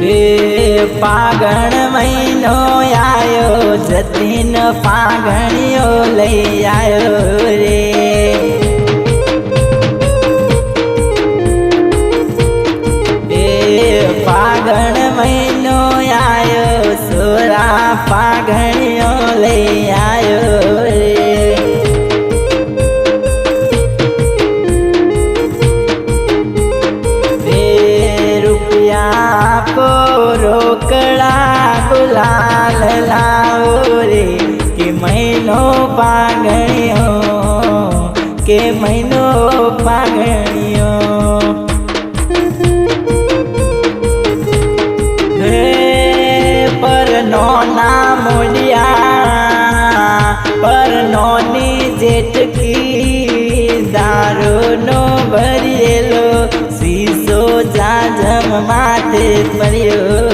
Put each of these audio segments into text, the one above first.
હે પાગણ મહિનો આયો જતીન પાગણીઓ લઈ લાવો રે કે મહિનો પાગણ્યો કે મહિનો પાગણ્યો પરનો પર ના મોડિયા પર નોની જેટકી દારૂનો ભરેલો શીશો જાજમ માથે પડ્યો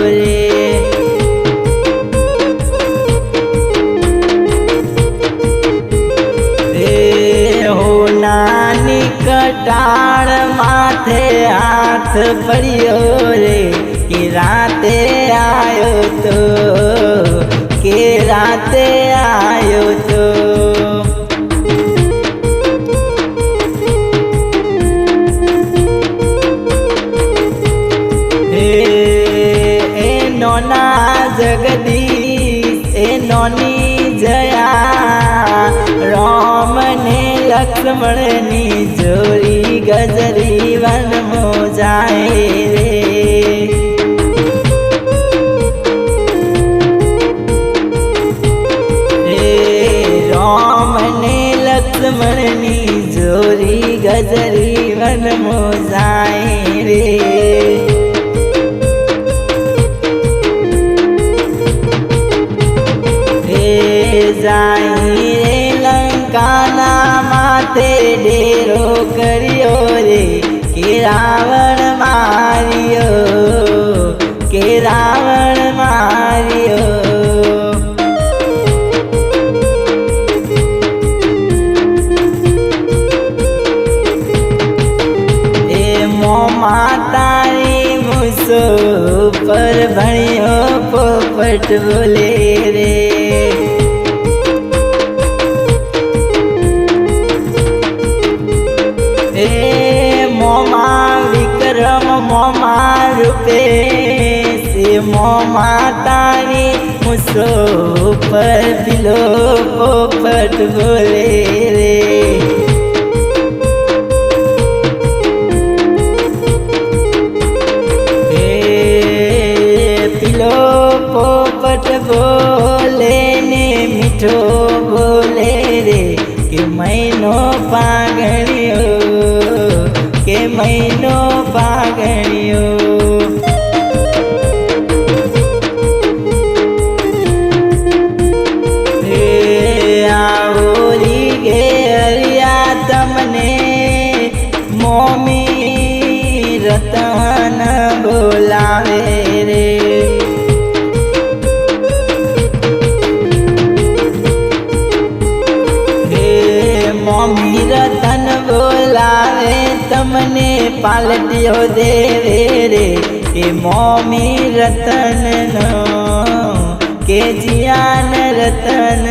કટાળ માથે હાથ પડ્યો રે, કે રાતે આવ્યો તો? કે રાતે આવ્યો તો? જગદી એ નોના રામ ને લક્ષ્મણની જોડી ગજરી વનમો જાય રે. રામને લક્ષ્મણની જોડી ગજરી વનમો જાય રે. જાય માથે ડેરો કર્યો રે કે રાવણ માર્યો, કે રાવણ માર્યો. એ મો માતાની મુસો પર ભણ્યો પોપટ બોલે રે. મુસો પર પીલો પોપટ બોલે રે મોમી રતન બોલાવે તમને પાલટીઓ દેવે રે. એ મોમી રતન નો કે જીયાન રતન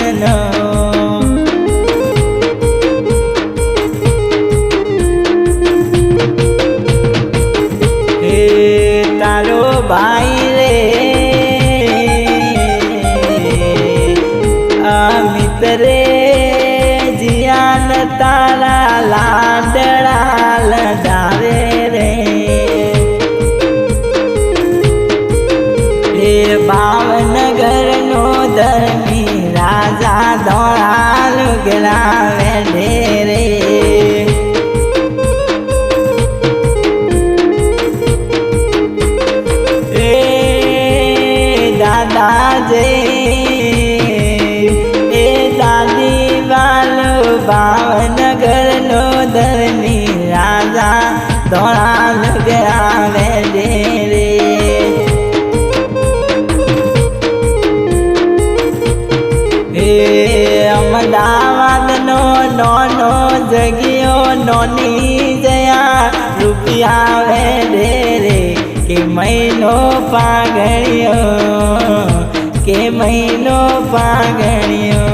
રાજા ધોળા લુગડા વેઢે રે એ દાદા જય નોની જયા રૂપિયા વેડે ઢેરે કે મહિનો પાઘણ્યો કે મહિનો પાઘણ્યો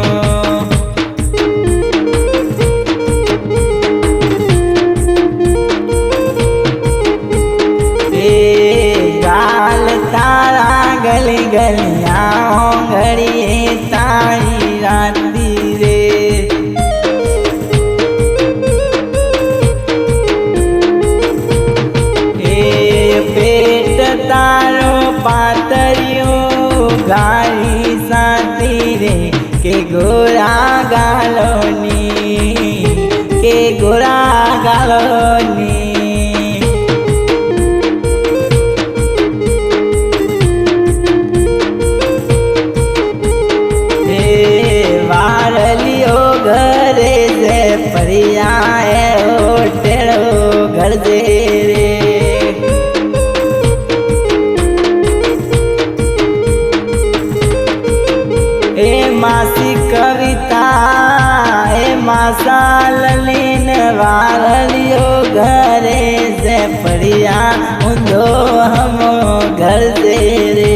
માસી કવિતા, એ માસા લલીન વારલિયો ઘરે જે પરિયા ઊંધો હમો ઘર જે રે.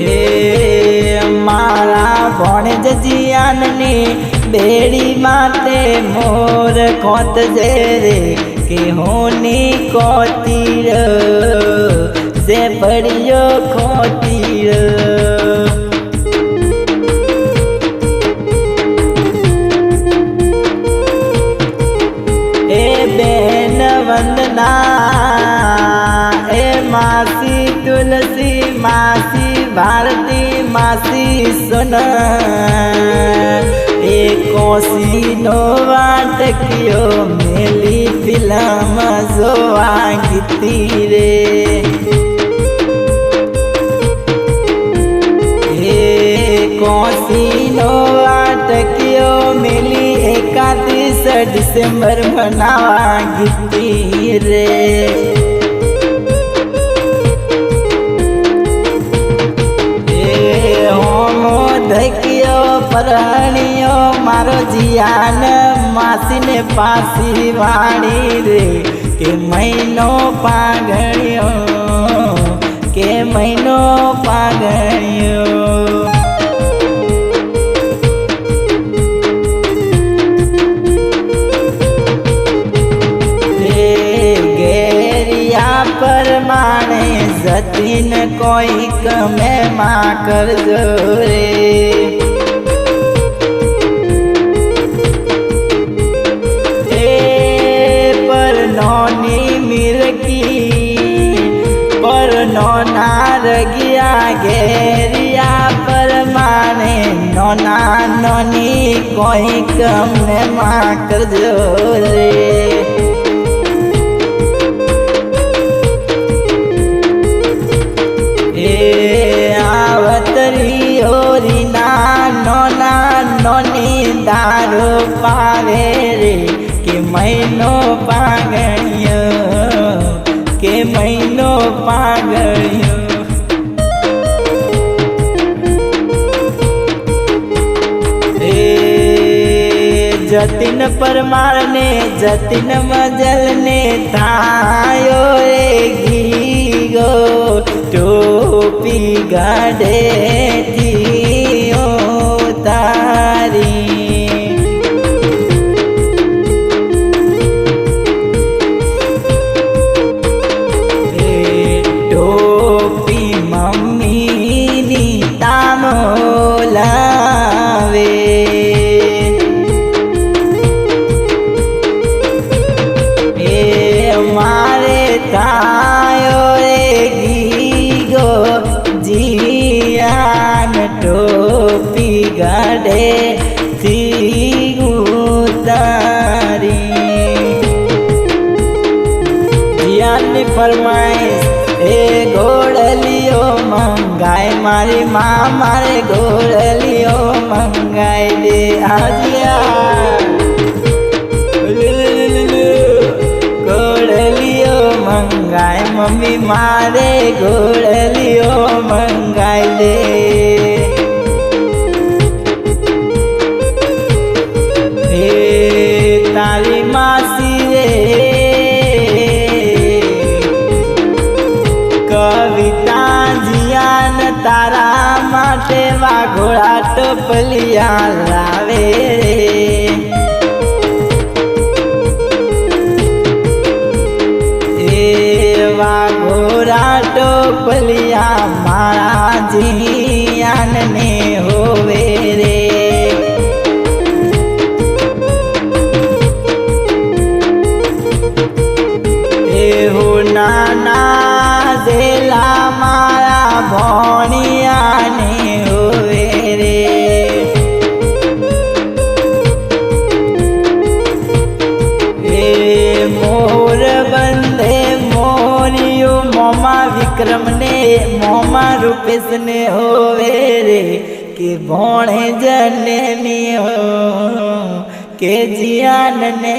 હે મારા ભણ જિયાનની બેડી માતે મોર કોત જે રે, કે હોની કોતીર જે પડ્યો ખોતીર એ બેન વંદના, એ માસી તુલસી માસી, ભારતી માસી સોન. એ કોસીનો વાટક્યો મેલી ફિલ્મ જોવા ગીતી રે. કોસીનો આટક્યો મેલી એકાદીસ ડિસેમ્બર મનાવા ગીતી રે. ધક્યો પરણિયો મારો જીયાન માસીને પાસી વાળી રે કે મહિનો પાઘણ્યો કે મહિનો પાઘણ્યો જતીન કોઈક મેમાં કરજો રે. પર નોની મિરકી પર નોના રગિયા ઘેરિયા પરમાણે નોના નોની કોઈક મેમાં કરજો રે. નાનોની દારો પારે રે કે મહિનો પાગણ્યો, કે મહિનો પાગણ્યો. જતિન પરમાર ને જતીન મજલ ને થાયો રે ગીગો ટોપી ગાડે થીઓ મારી મા મારે ગોળલીઓ મંગાઈ દે આજિયા ગોળલીઓ મંગાય મમ્મી મારે ગોળલીઓ મંગાઈ દે. ટોપલિયા લાવે એવા ઘોરા ટોપલિયા મારા જીયાનને હોવે. રૂપેશને હોવે રે કે ભોણે જનની હો કે જીયાનને